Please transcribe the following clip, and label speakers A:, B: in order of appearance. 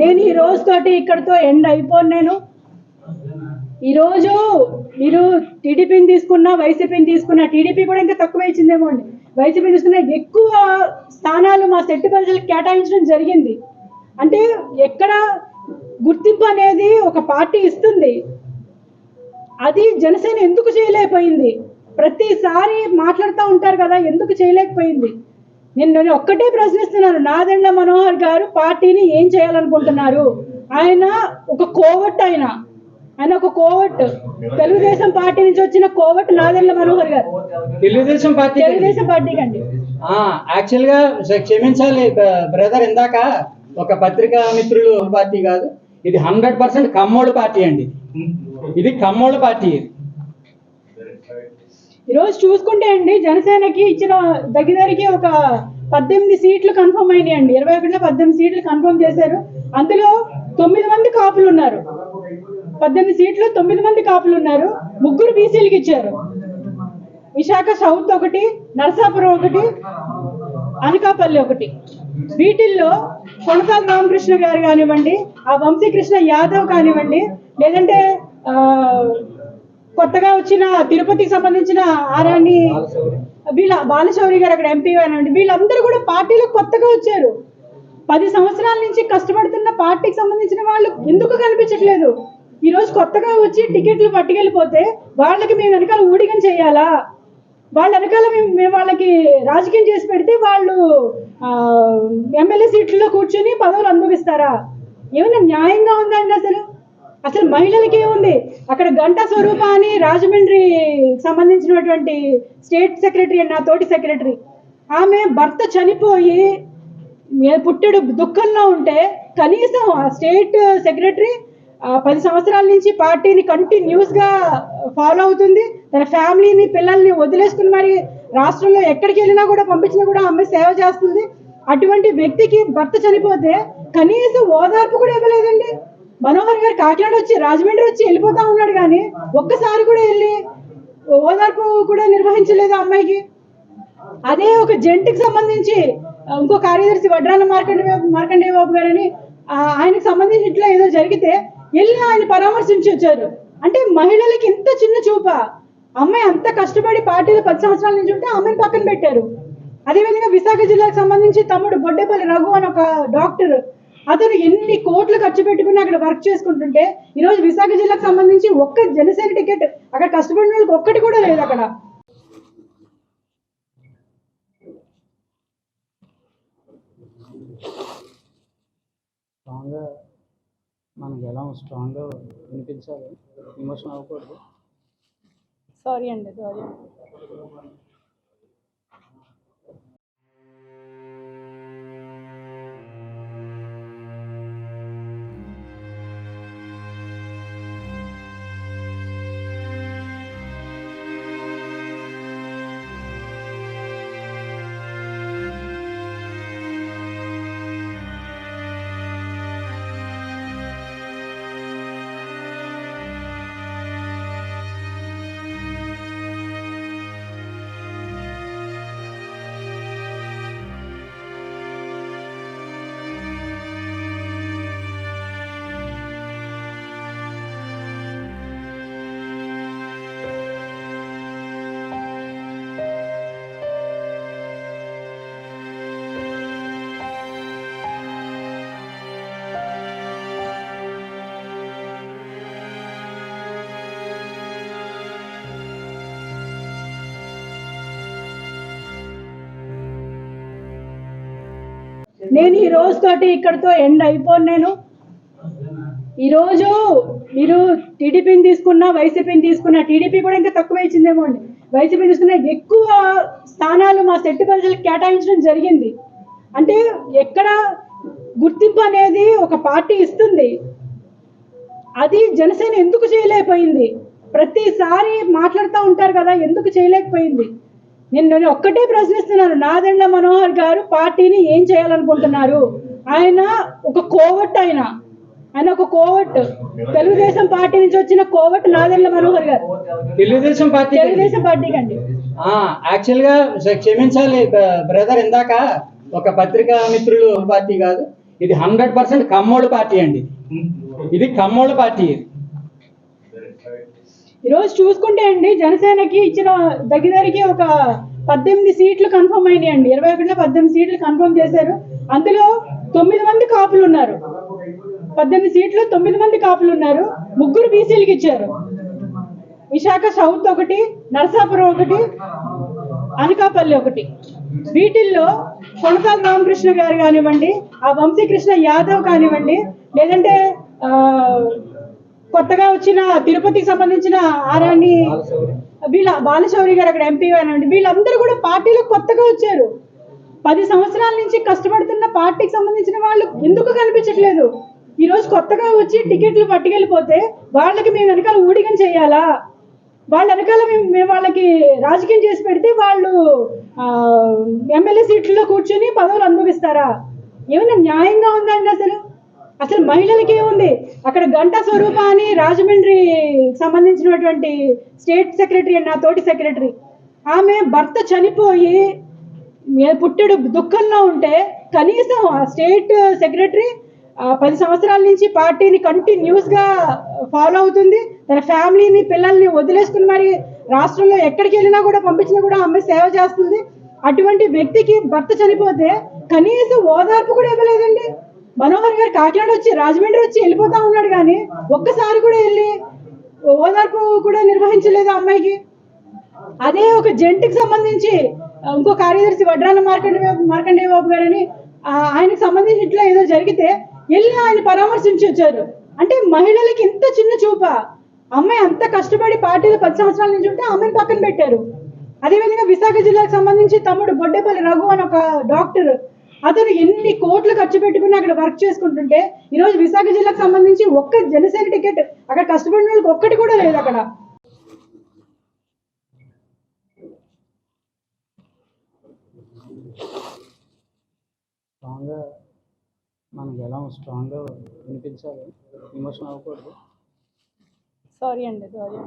A: నేను ఈ రోజు తోటి ఇక్కడతో ఎండ్ అయిపోను నేను. ఈరోజు మీరు టీడీపీని తీసుకున్నా వైసీపీని తీసుకున్నా టీడీపీ కూడా ఇంకా తక్కువ ఇచ్చిందేమో అండి. వైసీపీ తీసుకున్న ఎక్కువ స్థానాలు మా సెట్టు ప్రజలకు కేటాయించడం జరిగింది. అంటే ఎక్కడ గుర్తింపు అనేది ఒక పార్టీ ఇస్తుంది. అది జనసేన ఎందుకు చేయలేకపోయింది? ప్రతిసారి మాట్లాడుతూ ఉంటారు కదా ఎందుకు చేయలేకపోయింది? నేను ఒక్కటే ప్రశ్నిస్తున్నాను. నాదెండ్ల మనోహర్ గారు పార్టీని ఏం చేయాలనుకుంటున్నారు? ఆయన ఒక కోవట్ ఆయన. ఆయన ఒక కోవట్. తెలుగుదేశం పార్టీ నుంచి వచ్చిన కోవట్ నాదెండ్ల మనోహర్ గారు.
B: తెలుగుదేశం పార్టీ
A: తెలుగుదేశం పార్టీకి అండి
B: యాక్చువల్గా క్షమించాలి బ్రదర్ ఇందాక ఒక పత్రికా మిత్రులు పార్టీ కాదు. ఇది హండ్రెడ్ పర్సెంట్ కమ్మోడు పార్టీ అండి. ఇది కమ్మోడు పార్టీ.
A: ఈరోజు చూసుకుంటే అండి జనసేనకి ఇచ్చిన దగ్గరికి ఒక పద్దెనిమిది సీట్లు కన్ఫర్మ్ అయినాయి అండి ఇరవై ఒకటిలో పద్దెనిమిది సీట్లు కన్ఫర్మ్ చేశారు. అందులో తొమ్మిది మంది కాపులు ఉన్నారు. పద్దెనిమిది సీట్లు తొమ్మిది మంది కాపులు ఉన్నారు. ముగ్గురు బీసీలకు ఇచ్చారు. విశాఖ సౌత్ ఒకటి నరసాపురం ఒకటి అనకాపల్లి ఒకటి. వీటిల్లో కొనతాల రామకృష్ణ గారు కానివ్వండి ఆ వంశీకృష్ణ యాదవ్ కానివ్వండి లేదంటే ఆ, కొత్తగా వచ్చిన తిరుపతికి సంబంధించిన ఆరాణి వీళ్ళ బాలశౌరి గారు అక్కడ ఎంపీ అనండి వీళ్ళందరూ కూడా పార్టీలో కొత్తగా వచ్చారు. పది సంవత్సరాల నుంచి కష్టపడుతున్న పార్టీకి సంబంధించిన వాళ్ళు ఎందుకు కనిపించట్లేదు? ఈ రోజు కొత్తగా వచ్చి టికెట్లు పట్టుకెళ్ళిపోతే వాళ్ళకి మేము వెనకాల ఊడిగం చేయాలా? వాళ్ళ వెనకాల మేము మేము వాళ్ళకి రాజకీయం చేసి పెడితే వాళ్ళు ఎమ్మెల్యే సీట్లలో కూర్చొని పదవులు అనుభవిస్తారా? ఏమైనా న్యాయంగా ఉందండి అసలు? అసలు మహిళలకి ఏముంది? అక్కడ గంట స్వరూప అని రాజమండ్రి సంబంధించినటువంటి స్టేట్ సెక్రటరీ నా తోటి సెక్రటరీ. ఆమె భర్త చనిపోయి పుట్టెడు దుఃఖంలో ఉంటే కనీసం ఆ స్టేట్ సెక్రటరీ ఆ, పది సంవత్సరాల నుంచి పార్టీని కంటిన్యూస్గా ఫాలో అవుతుంది. తన ఫ్యామిలీని పిల్లల్ని వదిలేసుకుని మరి రాష్ట్రంలో ఎక్కడికి వెళ్ళినా కూడా పంపించినా కూడా ఆమె సేవ చేస్తుంది. అటువంటి వ్యక్తికి భర్త చనిపోతే కనీసం ఓదార్పు కూడా ఇవ్వలేదండి. మనోహర్ గారు కాకినాడ వచ్చి రాజమండ్రి వచ్చి వెళ్ళిపోతా ఉన్నాడు కానీ ఒక్కసారి కూడా వెళ్ళి ఓదార్పు కూడా నిర్వహించలేదు అమ్మాయికి. అదే ఒక జంటికి సంబంధించి ఇంకో కార్యదర్శి వడ్రాల మార్కండే మార్కండేయ బాబు గారని ఆయనకు సంబంధించి ఇట్లా ఏదో జరిగితే వెళ్ళి ఆయన పరామర్శించి వచ్చారు. అంటే మహిళలకి ఇంత చిన్న చూప. అమ్మాయి అంత కష్టపడి పార్టీలో పది సంవత్సరాల నుంచి ఉంటే అమ్మాయిని పక్కన పెట్టారు. అదేవిధంగా విశాఖ జిల్లాకు సంబంధించి తమ్ముడు బొడ్డేపల్లి రఘు అని ఒక డాక్టర్ అతను ఎన్ని కోట్లు ఖర్చు పెట్టుకుని అక్కడ వర్క్ చేసుకుంటుంటే ఈ రోజు విశాఖ జిల్లాకు సంబంధించి ఒక్క జనసేన టికెట్ అక్కడ కష్టపడిన వాళ్ళకి ఒక్కటి కూడా లేదు అక్కడ.
B: స్ట్రాంగ్గా మనకి ఎలా స్ట్రాంగ్గా వినిపించాలి? ఎమోషన్ అవ్వకూడదు.
A: సారీ అండి సారీ నేను ఈ రోజు తోటి ఇక్కడతో ఎండ్ అయిపోను నేను. ఈరోజు మీరు టీడీపీని తీసుకున్నా వైసీపీని తీసుకున్నా టీడీపీ కూడా ఇంకా తక్కువ ఇచ్చిందేమో అండి. వైసీపీ తీసుకున్నా ఎక్కువ స్థానాలు మా సెట్టు ప్రజలకు కేటాయించడం జరిగింది. అంటే ఎక్కడ గుర్తింపు అనేది ఒక పార్టీ ఇస్తుంది. అది జనసేన ఎందుకు చేయలేకపోయింది? ప్రతిసారి మాట్లాడుతూ ఉంటారు కదా ఎందుకు చేయలేకపోయింది? నేను నేను ఒక్కటే ప్రశ్నిస్తున్నాను. నాదెండ్ల మనోహర్ గారు పార్టీని ఏం చేయాలనుకుంటున్నారు? ఆయన ఒక కోవట్ ఆయన. ఆయన ఒక కోవట్. తెలుగుదేశం పార్టీ నుంచి వచ్చిన కోవట్ నాదెండ్ల మనోహర్ గారు.
B: తెలుగుదేశం పార్టీ
A: తెలుగుదేశం పార్టీకి అండి.
B: యాక్చువల్గా క్షమించాలి బ్రదర్ ఇందాక ఒక పత్రికా మిత్రులు పార్టీ కాదు. ఇది హండ్రెడ్ పర్సెంట్ కమ్మోడు పార్టీ అండి. ఇది కమ్మోడు పార్టీ. ఇది
A: ఈరోజు చూసుకుంటే అండి జనసేనకి ఇచ్చిన దగ్గరికి ఒక పద్దెనిమిది సీట్లు కన్ఫర్మ్ అయినాయి అండి ఇరవై ఒకటిలో పద్దెనిమిది సీట్లు కన్ఫర్మ్ చేశారు. అందులో తొమ్మిది మంది కాపులు ఉన్నారు. పద్దెనిమిది సీట్లు తొమ్మిది మంది కాపులు ఉన్నారు. ముగ్గురు బీసీలకు ఇచ్చారు. విశాఖ సౌత్ ఒకటి నరసాపురం ఒకటి అనకాపల్లి ఒకటి. వీటిల్లో కొనసాల రామకృష్ణ గారు కానివ్వండి ఆ వంశీకృష్ణ యాదవ్ కానివ్వండి లేదంటే కొత్తగా వచ్చిన తిరుపతికి సంబంధించిన ఆరాణి వీళ్ళ బాలశౌరి గారు అక్కడ ఎంపీ కానివ్వండి వీళ్ళందరూ కూడా పార్టీలో కొత్తగా వచ్చారు. పది సంవత్సరాల నుంచి కష్టపడుతున్న పార్టీకి సంబంధించిన వాళ్ళు ఎందుకు కనిపించట్లేదు? ఈ రోజు కొత్తగా వచ్చి టికెట్లు పట్టుకెళ్ళిపోతే వాళ్ళకి మేము వెనకాల ఊడిగం చేయాలా? వాళ్ళ వెనకాల మేము మేము వాళ్ళకి రాజకీయం చేసి పెడితే వాళ్ళు ఎమ్మెల్యే సీట్లలో కూర్చొని పదవులు అనుభవిస్తారా? ఏమైనా న్యాయంగా ఉందండి అసలు? అసలు మహిళలకి ఏముంది అక్కడ గంట స్వరూప అని రాజమండ్రి సంబంధించినటువంటి స్టేట్ సెక్రటరీ నా తోటి సెక్రటరీ. ఆమె భర్త చనిపోయి ఏ- పుట్టెడు దుఃఖంలో ఉంటే కనీసం ఆ స్టేట్ సెక్రటరీ పది సంవత్సరాల నుంచి పార్టీని కంటిన్యూస్గా ఫాలో అవుతుంది. తన ఫ్యామిలీని పిల్లల్ని వదిలేసుకుని మరి రాష్ట్రంలో ఎక్కడికి వెళ్ళినా కూడా పంపించినా కూడా ఆమె సేవ చేస్తుంది. అటువంటి వ్యక్తికి భర్త చనిపోతే కనీసం ఓదార్పు కూడా ఇవ్వలేదండి. మనోహర్ గారు కాకినాడ వచ్చి రాజమండ్రి వచ్చి వెళ్ళిపోతా ఉన్నాడు కానీ ఒక్కసారి కూడా వెళ్ళి ఓదార్పు కూడా నిర్వహించలేదు ఆ అమ్మాయికి. అదే ఒక జంటికి సంబంధించి ఇంకో కార్యదర్శి వడ్రాన మార్కండే మార్కండే బాబు గారని ఆయనకు సంబంధించి ఇట్లా ఏదో జరిగితే వెళ్ళి ఆయన పరామర్శించి వచ్చారు. అంటే మహిళలకి ఇంత చిన్న చూప. అమ్మాయి అంత కష్టపడి పార్టీలో పది సంవత్సరాల నుంచి ఉంటే అమ్మాయిని పక్కన పెట్టారు. అదేవిధంగా విశాఖ జిల్లాకు సంబంధించి తమ్ముడు బొడ్డేపల్లి రఘు అని ఒక డాక్టర్ అతను ఎన్ని కోట్లు ఖర్చు పెట్టుకుని అక్కడ వర్క్ చేసుకుంటుంటే ఈ రోజు విశాఖ జిల్లాకు సంబంధించి ఒక్క జనసేన టికెట్ అక్కడ కష్టపడిన వాళ్ళకి ఒక్కటి కూడా లేదు అక్కడ.
C: స్ట్రాంగ్గా మనకి ఎలా స్ట్రాంగ్గా వినిపించాలి? ఎమోషన్ అవ్వకూడదు.
A: సారీ అండి సారీ.